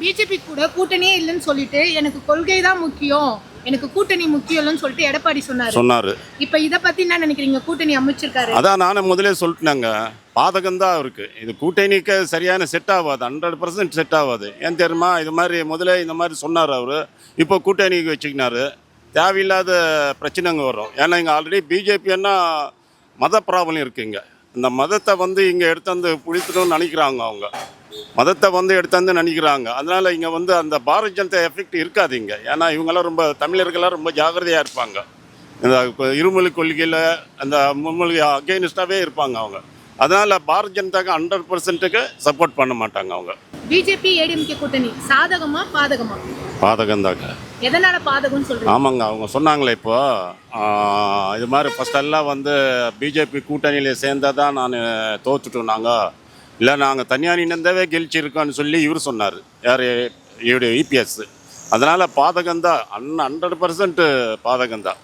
BJP கூட கூட்டணியே இல்லைன்னு சொல்லிட்டு எனக்கு கொள்கை தான் முக்கியம். எனக்கு கூட்டணி முக்கியம் இல்லைன்னு சொல்லிட்டு எடப்பாடி சொன்னாரு. சொன்னார். இப்ப இத பத்தி என்ன நினைக்கிறீங்க? கூட்டணி அமைச்சிருக்காரு. அதான் நானும் முதலே சொல்லிட்டேங்க. பாதகம்தான் அவருக்கு. இது கூட்டணிக்கு சரியான செட் ஆகாது ஹண்ட்ரட் பர்சன்ட் செட் ஆகாது ஏன் தெரியுமா? இது மாதிரி முதலே இந்த மாதிரி சொன்னார் அவர். இப்போ கூட்டணிக்கு வச்சுக்கினாரு. தேவையில்லாத பிரச்சனைங்க வரும். ஏன்னா இங்கே ஆல்ரெடி பிஜேபின்னா மத ப்ராப்ளம் இருக்குங்க. இந்த மதத்தை வந்து இங்கே எடுத்தாந்து புழித்தணும்னு நினைக்கிறாங்க அவங்க. மதத்தை வந்து எடுத்தாந்து நினைக்கிறாங்க. அதனால் இங்கே வந்து அந்த பாரதிய ஜனதா எஃபெக்ட் இருக்காது இங்கே. ஏன்னா இவங்கெல்லாம் ரொம்ப தமிழர்கள்லாம் ரொம்ப ஜாக்கிரதையாக இருப்பாங்க. இந்த கொ- இருமொழி கொள்கையில் அந்த மும்மொழி அகெயின்ஸ்டாகவே இருப்பாங்க அவங்க. அதனால் பாரதிய ஜனதாக்கு ஹண்ட்ரட் பர்சன்ட்டுக்கு சப்போர்ட் பண்ண மாட்டாங்க அவங்க. பிஜேபி ஏடிஎம்கே கூட்டணி சாதகமா பாதகமா? பாதகந்தாங்க எதனால பாதகம்னு சொல்றீங்க? ஆமாங்க அவங்க சொன்னாங்களே இப்போ. இது மாதிரி ஃபஸ்ட்டெல்லாம் வந்து பிஜேபி கூட்டணியில் சேர்ந்தால் தான் நான் தோத்துட்டோம் நாங்கள் இல்லை நாங்கள் தனியார் இணைந்தவே கெழிச்சிருக்கோன்னு சொல்லி இவர் சொன்னார். யார்? இவருடைய இபிஎஸ் அதனால் பாதகந்தான் அன் ஹண்ட்ரட் பர்சன்ட் பாதகந்தான்